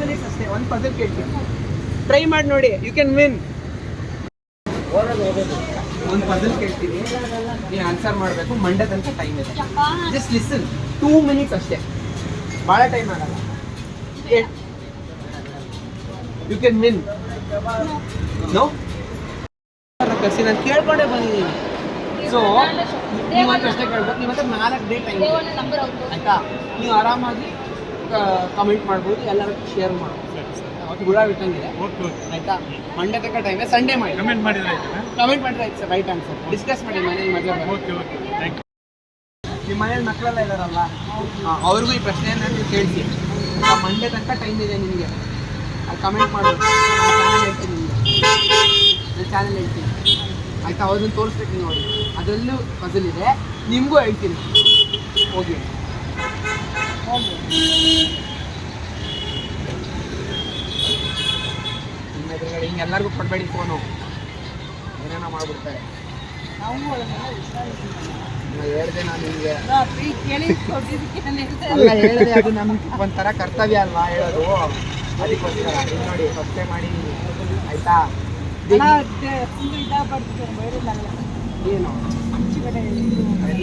Minutes ಅಷ್ಟೇ, ಒಂದು puzzle ಕೇಳ್ತೀನಿ. ಟ್ರೈ ಮಾಡಿ ನೋಡಿ ಯು ಕ್ಯಾನ್ ವಿನ್ ಒಂದು ಪದಲ್ ಕೇಳ್ತೀನಿ ನೀವು ಆನ್ಸರ್ ಮಾಡಬೇಕು ಮಂಡೆ ಟೈಮ್ ಇದೆ. ಜಸ್ಟ್ ಲಿಸನ್ ಟೂ ಮಿನಿಟ್ಸ್ ಅಷ್ಟೇ. ಭಾಳ ಟೈಮ್ ಆಗಲ್ಲ. ಯು ಕ್ಯಾನ್ ವಿನ್ ನೋ ಕಸಿ ನಾನು ಕೇಳ್ಕೊಂಡೇ ಬಂದಿದ್ದೀನಿ ಸೊ ನೀವು ಅಷ್ಟೇ ಕೇಳ್ಬೇಕು ಹತ್ರ ನಾಲ್ಕು ಡೇ ಟೈಮ್ ಆಯ್ತಾ? ನೀವು ಆರಾಮಾಗಿ ಕಮೆಂಟ್ ಮಾಡ್ಬೋದು ಎಲ್ಲರೂ ಶೇರ್ ಮಾಡ್ಬೋದು. ಅವತ್ತು ಗುಡ ಬಿಟ್ಟಂಗಿದೆ. ಓಕೆ ಓಕೆ ಆಯ್ತಾ? ಮಂಡೆ ತಕ್ಕ ಟೈಮ್ ಸಂಡೇ ಮಾಡಿ. ಕಮೆಂಟ್ ಮಾಡಿದ್ರೆ ಕಮೆಂಟ್ ಮಾಡಿದ್ರೆ ಆಯ್ತು ಸರ್ ರೈಟ್ ಆನ್ಸರ್ ಡಿಸ್ಕಸ್ ಮಾಡಿ ಮನೇಲಿ ಮಜಾ ಓಕೆ ಓಕೆ ಥ್ಯಾಂಕ್ ಯು ನಿಮ್ಮ ಮನೇಲಿ ಮಕ್ಕಳೆಲ್ಲ ಇದಾರಲ್ಲ ಹಾಂ ಅವ್ರಿಗೂ ಈ ಪ್ರಶ್ನೆಯನ್ನು ನೀವು ಕೇಳಿಸಿ. ಮಂಡೆ ತನಕ ಟೈಮ್ ಇದೆ ನಿಮಗೆ. ಕಮೆಂಟ್ ಮಾಡು ಚಾನಲ್ ಹೇಳ್ತೀನಿ ನಿಮಗೆ. ಚಾನಲ್ ಹೇಳ್ತೀನಿ. ಆಯ್ತಾ? ಅವ್ರನ್ನ ತೋರಿಸ್ಬೇಕು ನೀವು ಅವ್ರಿಗೆ ಅದರಲ್ಲೂ ಪಜಲ್ ಇದೆ. ನಿಮಗೂ ಹೇಳ್ತೀನಿ. ಹೋಗಿ. ನಿಮ್ಮ ಎದುರುಗಡೆ ಹಿಂಗೆ ಎಲ್ಲರಿಗೂ ಕೊಡಬೇಡಿ ಫೋನು ಏನೇನೋ ಮಾಡ್ಬಿಡ್ತಾರೆ. ನಾನು ಹೇಳ್ದೆ ನಾನು ನಿಮಗೆ. ಅಲ್ಲ ಹೇಳಿದೆ. ಅದು ನಮ್ಗೆ ಒಂಥರ ಕರ್ತವ್ಯ ಅಲ್ವಾ ಹೇಳೋದು? ಅದಕ್ಕೋಸ್ಕರ ನೋಡಿ ಸಬ್ಸ್ಕ್ರೈಬ್ ಮಾಡಿ. ಆಯ್ತಾ? ಏನು?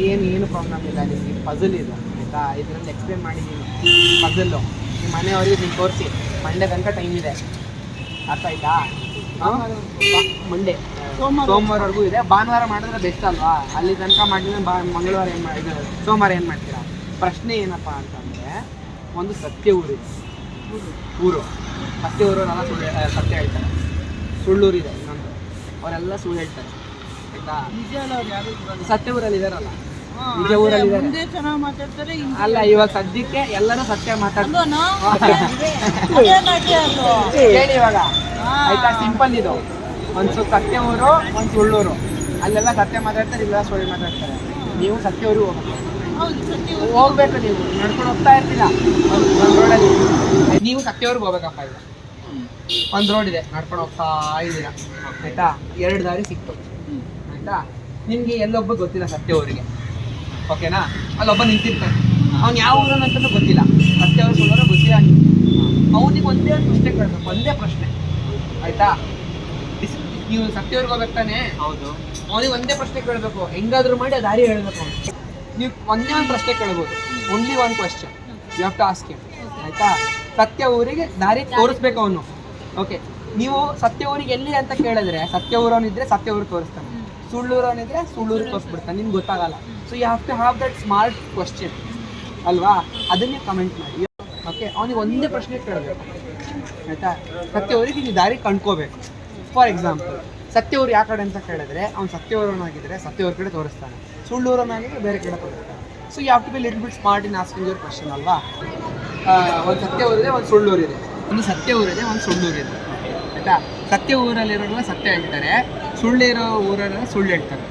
ಏನು ಏನು ಪ್ರಾಬ್ಲಮ್ ಇಲ್ಲ ನಿಮಗೆ ಪಜಲ್ ಇದೆ. ಆಯ್ತಾ ಇದರಲ್ಲಿ ಎಕ್ಸ್ಪ್ಲೇನ್ ಮಾಡಿದ್ದೀನಿ ಮೊದಲು ನಿಮ್ಮ ಮನೆಯವರಿಗೆ ನೀವು ತೋರಿಸಿ. ಮಂಡೆ ತನಕ ಟೈಮ್ ಇದೆ. ಅರ್ಥ ಆಯ್ತಾ? ಮಂಡೆ ಸೋಮವಾರವರೆಗೂ ಇದೆ. ಭಾನುವಾರ ಮಾಡಿದ್ರೆ ಬೆಸ್ಟ್ ಅಲ್ವಾ? ಅಲ್ಲಿ ತನಕ ಮಾಡಿದ್ರೆ ಬಾ ಮಂಗಳವಾರ ಏನು ಮಾಡಿ ಇದು ಸೋಮವಾರ ಏನು ಮಾಡ್ತೀರಾ? ಪ್ರಶ್ನೆ ಏನಪ್ಪ ಅಂತಂದರೆ ಒಂದು ಸತ್ಯ ಊರಿದೆ ಊರು. ಸತ್ಯ ಊರವರೆಲ್ಲ ಸುಳ್ಳು ಸತ್ಯ ಹೇಳ್ತಾರೆ. ಸುಳ್ಳೂರಿದೆ ಇನ್ನೊಂದು. ಅವರೆಲ್ಲ ಸುಳ್ಳು ಹೇಳ್ತಾರೆ. ಆಯಿತಾ? ಸತ್ಯ ಊರಲ್ಲಿ ಇದಾರಲ್ಲ ನಿಜ ಊರಲ್ಲಿ ಅಲ್ಲ ಇವಾಗ ಸದ್ಯಕ್ಕೆ ಎಲ್ಲರೂ ಸತ್ಯ ಮಾತಾಡ್ತಾರೆ. ಹೇಳಿ ಇವಾಗ. ಆಯ್ತಾ ಸಿಂಪಲ್ ಇದು. ಒಂದು ಸತ್ಯ ಊರು ಒಂದು ಸುಳ್ಳೂರು ಅಲ್ಲೆಲ್ಲ ಸತ್ಯ ಮಾತಾಡ್ತಾರೆ ಇಲ್ಲ ಸುಳ್ಳು ಮಾತಾಡ್ತಾರೆ. ನೀವು ಸತ್ಯ ಊರಿಗೆ ಹೋಗ್ಬೇಕು ಸತ್ಯ. ಹೋಗ್ಬೇಕು. ನೀವು. ನಡ್ಕೊಂಡು ಹೋಗ್ತಾ ಇರ್ತೀರ? ಒಂದು ರೋಡಲ್ಲಿ ನೀವು ಸತ್ಯವ್ರಿಗೆ ಹೋಗ್ಬೇಕಪ್ಪ ಈಗ ಒಂದು ರೋಡ್ ಇದೆ ನಡ್ಕೊಂಡು ಹೋಗ್ತಾ ಇದ್ದೀರಾ. ಆಯ್ತಾ? ಎರಡು ದಾರಿ ಸಿಕ್ತು. ಆಯ್ತಾ? ನಿಮಗೆ ಎಲ್ಲೊಬ್ಬ ಗೊತ್ತಿಲ್ಲ ಸತ್ಯವ್ರಿಗೆ. ಓಕೆನಾ? ಅಲ್ಲೊಬ್ಬ ನಿಂತಿರ್ತಾನೆ. ಅವ್ನು ಯಾವ ಊರನ್ನ ಅಂತಲೂ ಗೊತ್ತಿಲ್ಲ. ಸತ್ಯವ್ರು ಸುಳ್ಳೋರು ಗೊತ್ತಿಲ್ಲ ಅವನಿಗೆ ಒಂದೇ ಒಂದು ಪ್ರಶ್ನೆ ಕೇಳಬೇಕು ಒಂದೇ ಪ್ರಶ್ನೆ. ಆಯ್ತಾ? ನೀವು ಸತ್ಯವ್ರಿಗೆ ಹೋಗ್ಬೇಕು ತಾನೆ? ಹೌದು. ಅವನಿಗೆ ಒಂದೇ ಪ್ರಶ್ನೆ ಕೇಳಬೇಕು. ಹೆಂಗಾದ್ರೂ ಮಾಡಿ ಆ ದಾರಿ ಹೇಳಬೇಕು ಅವನು. ನೀವು ಒಂದೇ ಒಂದು ಪ್ರಶ್ನೆ ಕೇಳ್ಬೋದು. Only one question you have to ask ಆಯ್ತಾ? ಸತ್ಯ ಊರಿಗೆ ದಾರಿ ತೋರಿಸ್ಬೇಕು ಅವನು. ಓಕೆ ನೀವು ಸತ್ಯ ಊರಿಗೆ ಎಲ್ಲಿ ಅಂತ ಕೇಳಿದ್ರೆ ಸತ್ಯ ಊರವನಿದ್ರೆ ಸತ್ಯ ಊರಿಗೆ ತೋರಿಸ್ತಾನೆ. ಸುಳ್ಳೂರವನಿದ್ರೆ ಸುಳ್ಳೂರು ತೋರಿಸ್ಬಿಡ್ತಾನೆ ನಿಮ್ಗೆ ಗೊತ್ತಾಗಲ್ಲ. So you have to have that smart question ಅಲ್ವಾ? ಅದನ್ನೇ ಕಮೆಂಟ್ ಮಾಡಿ. ಓಕೆ ಅವನಿಗೆ ಒಂದೇ ಪ್ರಶ್ನೆ ಕೇಳಬೇಕು. ಆಯ್ತಾ? ಸತ್ಯವರಿಗೆ ನೀವು ದಾರಿ ಕಂಡ್ಕೋಬೇಕು. ಫಾರ್ ಎಕ್ಸಾಂಪಲ್ ಸತ್ಯವ್ರು ಯಾವ ಕಡೆ ಅಂತ ಕೇಳಿದ್ರೆ, ಅವ್ನು ಸತ್ಯವ್ರನಾಗಿದ್ರೆ ಸತ್ಯವ್ರ ಕಡೆ ತೋರಿಸ್ತಾನೆ. ಸುಳ್ಳೂರನಾಗಿದ್ರೆ ಬೇರೆ ಕಡೆ ತೋರಿಸ್ತಾನೆ. So you have to be little bit smart in asking your question ಅಲ್ವಾ? ಒಂದು ಸತ್ಯ ಊರಿದೆ ಒಂದು ಸುಳ್ಳೂರಿದೆ. ಒಂದು ಸತ್ಯ ಊರಿದೆ ಒಂದು ಸುಳ್ಳೂರಿದೆ. ಆಯಿತಾ? ಸತ್ಯ ಊರಲ್ಲಿರೋರೆಲ್ಲ ಸತ್ಯ ಹೇಳ್ತಾರೆ. ಸುಳ್ಳಿರೋ ಊರಲ್ಲ ಸುಳ್ಳು ಹೇಳ್ತಾರೆ.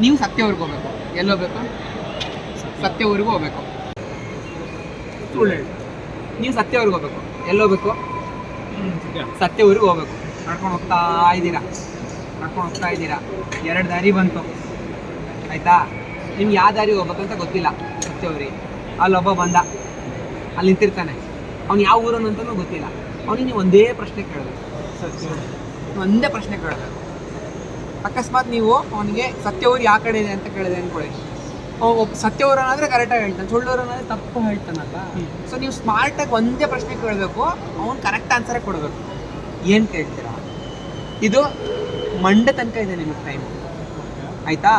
ನೀವು ಸತ್ಯ ಊರಿಗೆ ಹೋಗ್ಬೇಕು. ಎಲ್ಲಿ ಹೋಗ್ಬೇಕು? ಸತ್ಯ ಊರಿಗೆ ಹೋಗ್ಬೇಕು. ಸುಳ್ಳು ಹೇಳಿ. ನೀವು ಸತ್ಯ ಊರಿಗೆ ಹೋಗ್ಬೇಕು. ಎಲ್ಲಿ ಹೋಗ್ಬೇಕು? ಸತ್ಯ ಊರಿಗೆ ಹೋಗ್ಬೇಕು. ನಡ್ಕೊಂಡು ಹೋಗ್ತಾ ಇದ್ದೀರಾ? ನಡ್ಕೊಂಡು ಹೋಗ್ತಾ ಇದ್ದೀರಾ? ಎರಡು ದಾರಿ ಬಂತು. ಆಯ್ತಾ? ನಿಮ್ಗೆ ಯಾವ ದಾರಿ ಹೋಗ್ಬೇಕಂತ ಗೊತ್ತಿಲ್ಲ. ಸತ್ಯ ಊರಿಗೆ. ಅಲ್ಲೊಬ್ಬ ಬಂದ. ಅಲ್ಲಿ ನಿಂತಿರ್ತಾನೆ. ಅವ್ನು ಯಾವ ಊರನ್ನು ಅಂತಲೂ ಗೊತ್ತಿಲ್ಲ. ಅವನಿಗೆ ನೀವು ಒಂದೇ ಪ್ರಶ್ನೆ ಕೇಳಬೇಕು. ಸತ್ಯ ಒಂದೇ ಪ್ರಶ್ನೆ ಕೇಳಬೇಕು. ಅಕಸ್ಮಾತ್ ನೀವು ಅವನಿಗೆ ಸತ್ಯ ಊರು ಯಾವ ಕಡೆ ಇದೆ ಅಂತ ಕೇಳಿದೆ ಅನ್ಕೊಳ್ಳಿ ಅವ ಒಬ್ಬ ಸತ್ಯ ಊರನಾದ್ರೆ ಕರೆಕ್ಟಾಗಿ ಹೇಳ್ತಾನೆ ಸುಳ್ಳೂರನಾದ್ರೆ ತಪ್ಪು ಹೇಳ್ತಾನಲ್ಲ ಸೊ ನೀವು ಸ್ಮಾರ್ಟಾಗಿ ಒಂದೇ ಪ್ರಶ್ನೆ ಕೇಳಬೇಕು ಅವ್ನು ಕರೆಕ್ಟ್ ಆನ್ಸರೇ ಕೊಡಬೇಕು. ಏನು ಕೇಳ್ತೀರಾ? ಇದು ಮಂಡೆ ತನಕ ಇದೆ ನಿಮಗೆ ಟೈಮ್ ಆಯಿತಾ?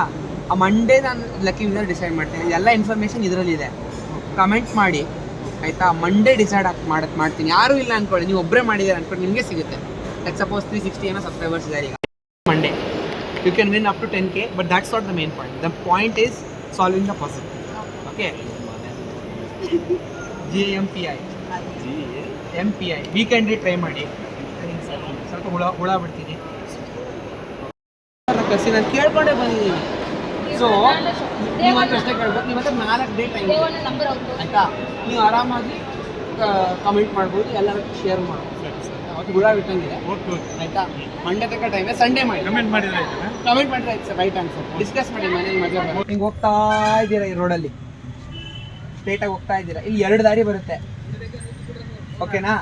ಆ ಮಂಡೇ ನಾನು ಲಕ್ಕಿ ವಿನ್ನರ್ ಡಿಸೈಡ್ ಮಾಡ್ತೀನಿ. ಎಲ್ಲ ಇನ್ಫಾರ್ಮೇಷನ್ ಇದರಲ್ಲಿದೆ ಕಮೆಂಟ್ ಮಾಡಿ. ಆಯಿತಾ? ಮಂಡೇ ಡಿಸೈಡ್ ಆಗಿ ಮಾಡಕ್ ಮಾಡ್ತೀನಿ. ಯಾರೂ ಇಲ್ಲ ಅನ್ಕೊಳ್ಳಿ ನೀವು ಒಬ್ಬರೇ ಮಾಡಿದ್ದಾರೆ ಅನ್ಕೊಂಡು ನಿಮಗೆ ಸಿಗುತ್ತೆ. ಲೈಕ್ ಸಪೋಸ್ ತ್ರೀ ಸಿಕ್ಸ್ಟಿ ಏನೋ ಸಬ್ಸ್ಕ್ರೈಬರ್ಸ್ ಇದ್ದಾರೆ ಈಗ. Monday. You can win up to ten K but that's not the main point the point is solving the puzzle okay G M P I M P I weekendly try ಮಾಡಿ. ಸ್ವಲ್ಪ ಹುಳ ಹುಳ ಬಿಡ್ತೀನಿ. ಕಸಿ ನಾನು ಕೇಳ್ಕೊಂಡೇ ಬಂದಿದ್ದೀನಿ ಸೊ ನೀವು ಒಂದು ಪ್ರಶ್ನೆ ಕೇಳ್ಬೇಕು. ಹತ್ರ ನಾಲ್ಕು ಡೇ ಟೈಮ್ ಆಯಿತಾ? ನೀವು ಆರಾಮಾಗಿ ಕಮೆಂಟ್ ಮಾಡ್ಬೋದು. ಎಲ್ಲರೂ ಶೇರ್ ಮಾಡ್ಬೋದು. ಹುಳ ಬಿಟ್ಟಂಗಿದೆ. ಆಯ್ತಾ? ಮಂಡೆ ತಕ್ಕ ಟೈಮ್ ಸಂಡೇ ಮಾಡಿ. ಕಮೆಂಟ್ ಮಾಡಿದ್ರೆ ಕಮೆಂಟ್ ಮಾಡಿದ್ರೆ ಆಯ್ತು ಸರ್ ರೈಟ್ ಆನ್ಸರ್ ಡಿಸ್ಕಸ್ ಮಾಡಿ ಮನೇಲಿ ಮಜಾ ಬರುತ್ತೆ ಹಿಂಗೆ ಹೋಗ್ತಾ ಇದ್ದೀರಾ ಈ ರೋಡಲ್ಲಿ ಸ್ಟ್ರೇಟಾಗಿ ಹೋಗ್ತಾ ಇದ್ದೀರಾ? ಇಲ್ಲಿ ಎರಡು ದಾರಿ ಬರುತ್ತೆ. ಓಕೆನಾ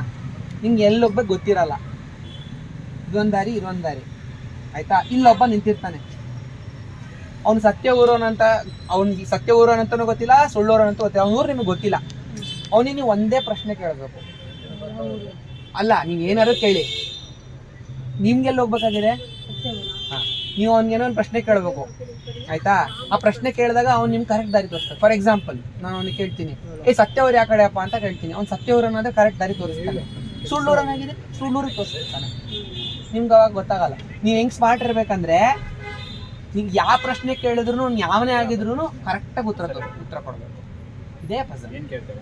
ನಿಂಗೆ ಎಲ್ಲೊಬ್ಬ ಗೊತ್ತಿರಲ್ಲ. ಇದೊಂದು ದಾರಿ ಇದೊಂದು ದಾರಿ. ಆಯ್ತಾ? ಇಲ್ಲೊಬ್ಬ ನಿಂತಿರ್ತಾನೆ. ಅವ್ನು ಸತ್ಯ ಊರೋನಂತ ಅವ್ನಿಗೆ ಸತ್ಯ ಊರೋನಂತನೂ ಗೊತ್ತಿಲ್ಲ ಸುಳ್ಳೋರೋನಂತ ಗೊತ್ತಿಲ್ಲ. ಅವ್ನ ಊರು ನಿಮಗೆ ಗೊತ್ತಿಲ್ಲ. ಅವನಿಗೆ ನೀವು ಒಂದೇ ಪ್ರಶ್ನೆ ಕೇಳಬೇಕು. ಅಲ್ಲ ನೀವು ಏನಾದ್ರು ಕೇಳಿ. ನಿಮ್ಗೆಲ್ಲ ಹೋಗ್ಬೇಕಾಗಿದೆ? ಹಾ. ನೀವು ಅವ್ನಿಗೆ ಒಂದು ಪ್ರಶ್ನೆ ಕೇಳಬೇಕು. ಆಯ್ತಾ? ಆ ಪ್ರಶ್ನೆ ಕೇಳಿದಾಗ ಅವ್ನು ನಿಮ್ಗೆ ಕರೆಕ್ಟ್ ದಾರಿ ತೋರಿಸ್ತಾನೆ. ಫಾರ್ ಎಕ್ಸಾಂಪಲ್ ನಾನು ಅವ್ನಿಗೆ ಕೇಳ್ತೀನಿ. ಏ ಸತ್ಯವ್ರು ಯಾವ ಕಡೆ ಅಪ್ಪ ಅಂತ ಕೇಳ್ತೀನಿ. ಅವ್ನು ಸತ್ಯವ್ರು ಅನ್ನೋದು ಕರೆಕ್ಟ್ ದಾರಿ ತೋರಿಸ್ತಾನೆ. ಸುಳ್ಳೂರನಾಗಿದೆ ಸುಳ್ಳೂರಿಗೆ ತೋರಿಸ್ತಾನೆ. ನಿಮ್ಗೆ ಅವಾಗ ಗೊತ್ತಾಗಲ್ಲ. ನೀವು ಹೆಂಗೆ ಸ್ಮಾರ್ಟ್ ಇರಬೇಕಂದ್ರೆ ನೀವು ಯಾವ ಪ್ರಶ್ನೆ ಕೇಳಿದ್ರು ಯಾವನೇ ಆಗಿದ್ರು ಕರೆಕ್ಟಾಗಿ ಉತ್ತರ ಉತ್ತರ ಕೊಡಬೇಕು. ಇದೇ ಕೇಳ್ತಾರೆ